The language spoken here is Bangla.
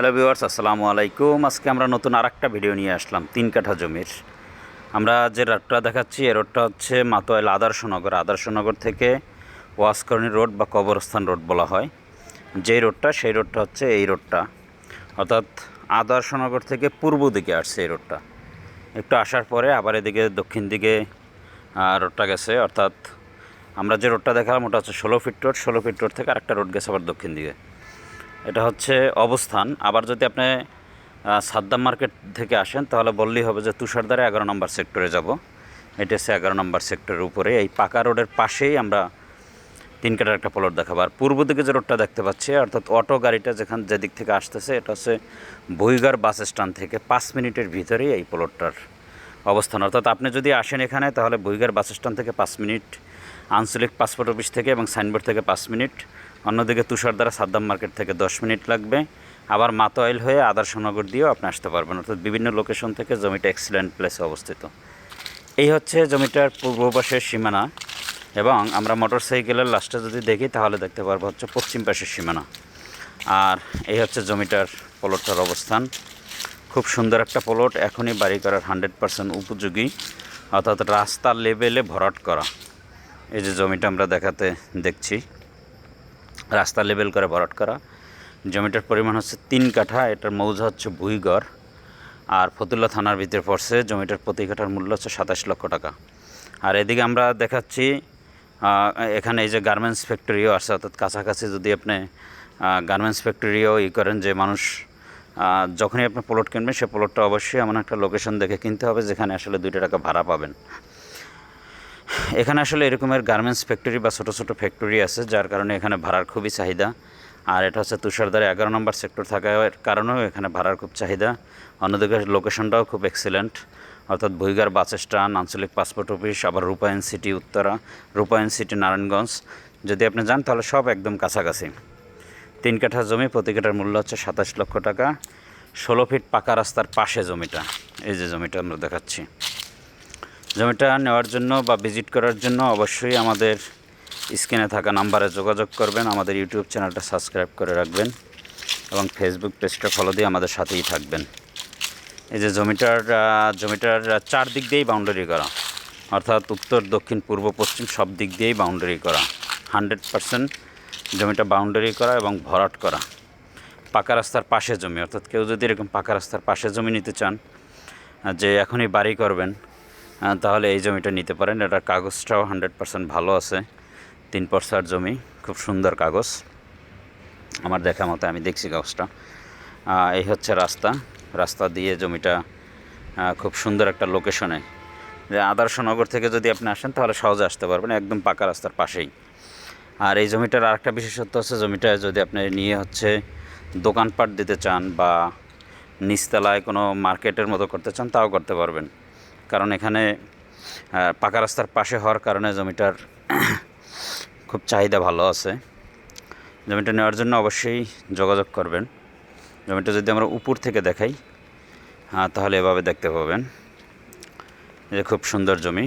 হ্যালো ভিউয়ার্স আসসালামু আলাইকুম। আজকে আমরা নতুন আর একটা ভিডিও নিয়ে আসলাম, তিন কাঠা জমির। আমরা যে রোডটা দেখাচ্ছি, এই রোডটা হচ্ছে মাতোয়াল আদর্শনগর। আদর্শনগর থেকে ওয়াসকরণী রোড বা কবরস্থান রোড বলা হয়। যেই রোডটা সেই রোডটা হচ্ছে এই রোডটা অর্থাৎ আদর্শনগর থেকে পূর্ব দিকে আসছে এই রোডটা একটু আসার পরে আবার এদিকে দক্ষিণ দিকে রোডটা গেছে। অর্থাৎ আমরা যে রোডটা দেখালাম, ওটা হচ্ছে ষোলো ফিট রোড ষোলো ফিট রোড থেকে আরেকটা রোড গেছে আবার দক্ষিণ দিকে। এটা হচ্ছে অবস্থান। আবার যদি আপনি সাদ্দাম মার্কেট থেকে আসেন, তাহলে বললেই হবে যে তুষারদারে এগারো নম্বর সেক্টরে যাব। এটা হচ্ছে এগারো নম্বর সেক্টরের উপরে। এই পাকা রোডের পাশেই আমরা তিন কাটার একটা প্লট দেখাবো। আর পূর্ব দিকে যে রোডটা দেখতে পাচ্ছি, অর্থাৎ অটো গাড়িটা যেখান, যেদিক থেকে আসতেছে, এটা হচ্ছে বইগার বাস স্ট্যান্ড থেকে পাঁচ মিনিটের ভিতরেই এই প্লটটার অবস্থান। অর্থাৎ আপনি যদি আসেন এখানে, তাহলে বইগার বাস স্ট্যান্ড থেকে পাঁচ মিনিট, আঞ্চলিক পাসপোর্ট অফিস থেকে এবং সাইনবোর্ড থেকে পাঁচ মিনিট অন্যদিকে তুষারদারা সাদ্দাম মার্কেট থেকে দশ মিনিট লাগবে। আবার মাতোয়াইল হয়ে আদর্শনগর দিয়েও আপনি আসতে পারবেন। অর্থাৎ বিভিন্ন লোকেশন থেকে জমিটা এক্সিলেন্ট প্লেসে অবস্থিত। এই হচ্ছে জমিটার পূর্ব পাশের সীমানা এবং আমরা মোটর সাইকেলের লাস্টে যদি দেখি তাহলে দেখতে পারব হচ্ছে পশ্চিম পাশের সীমানা। আর এই হচ্ছে জমিটার প্লটটার অবস্থান। খুব সুন্দর একটা প্লট এখনই বাড়ি করার হান্ড্রেড পারসেন্ট উপযোগী। অর্থাৎ রাস্তার লেভেলে ভরাট করা। এই যে জমিটা আমরা দেখাতে দেখছি। রাস্তা লেভেল করে ভরাট করা। জমিটার পরিমাণ হচ্ছে তিন কাঠা, এটার মৌজা হচ্ছে ভুইগড়। আর ফতুল্লা থানার ভিতরে পড়ছে, জমিটার প্রতি কাঠার মূল্য হচ্ছে সাতাশ লক্ষ টাকা। আর এদিকে আমরা দেখাচ্ছি এখানে এই যে গার্মেন্টস ফ্যাক্টরিও আছে, অর্থাৎ কাছাকাছি যদি আপনি গার্মেন্টস ফ্যাক্টরিও ই করেন যে মানুষ যখনই আপনি প্লট কিনবেন, সে প্লটটা অবশ্যই এমন একটা লোকেশন দেখে কিনতে হবে যেখানে আসলে দুইটা টাকা ভাড়া পাবেন। এখানে আসলে এরকমের গার্মেন্টস ফ্যাক্টরি বা ছোটো ছোটো ফ্যাক্টরি আছে, যার কারণে এখানে ভাড়ার খুবই চাহিদা। আর এটা হচ্ছে তুষারদারে এগারো নম্বর সেক্টর থাকার কারণেও এখানে ভাড়ার খুব চাহিদা। অন্যদিকে লোকেশনটাও খুব এক্সিলেন্ট অর্থাৎ বইগার বাস স্ট্যান্ড আঞ্চলিক পাসপোর্ট অফিস আবার রূপায়ণ সিটি উত্তরা, রূপায়ণ সিটি নারায়ণগঞ্জ। যদি আপনি যান তাহলে সব একদম কাছাকাছি। তিন কাঠা জমি, প্রতি কাঠার মূল্য হচ্ছে সাতাশ লক্ষ টাকা। ষোলো ফিট পাকা রাস্তার পাশে জমিটা, এই যে জমিটা আমরা দেখাচ্ছি। জমিটা নেওয়ার জন্য বা ভিজিট করার জন্য অবশ্যই আমাদের স্ক্রিনে থাকা নাম্বারে যোগাযোগ করবেন, আমাদের ইউটিউব চ্যানেলটা সাবস্ক্রাইব করে রাখবেন এবং ফেসবুক পেজটা ফলো দিয়ে আমাদের সাথেই থাকবেন। এই যে জমিটার জমিটার চারদিক দিয়েই বাউন্ডারি করা, অর্থাৎ উত্তর, দক্ষিণ, পূর্ব, পশ্চিম সব দিক দিয়েই বাউন্ডারি করা। হান্ড্রেড পারসেন্ট জমিটা বাউন্ডারি করা এবং ভরাট করা। পাকা রাস্তার পাশে জমি, অর্থাৎ কেউ যদি এরকম পাকা রাস্তার পাশে জমি নিতে চান যে এখনই বাড়ি করবেন তাহলে এই জমিটা নিতে পারেন। এটার কাগজটাও হান্ড্রেড পার্সেন্ট ভালো আছে। তিন পরসার জমি, খুব সুন্দর কাগজ। আমার দেখা মতো আমি দেখছি কাগজটা। এই হচ্ছে রাস্তা। রাস্তা দিয়ে জমিটা খুব সুন্দর একটা লোকেশনে যে আদর্শনগর থেকে যদি আপনি আসেন, তাহলে সহজে আসতে পারবেন, একদম পাকা রাস্তার পাশেই। আর এই জমিটার আরেকটা বিশেষত্ব হচ্ছে, জমিটা যদি আপনি নিয়ে হচ্ছে দোকানপাট দিতে চান বা নিচতলায় কোনো মার্কেটের মতো করতে চান, তাও করতে পারবেন। কারণ এখানে পাকা রাস্তার পাশে হওয়ার কারণে জমিটার খুব চাহিদা ভালো আছে। জমিটা নেওয়ার জন্য অবশ্যই যোগাযোগ করবেন। জমিটা যদি আমরা উপর থেকে দেখাই তাহলে এভাবে দেখতে পাবেন। যে খুব সুন্দর জমি।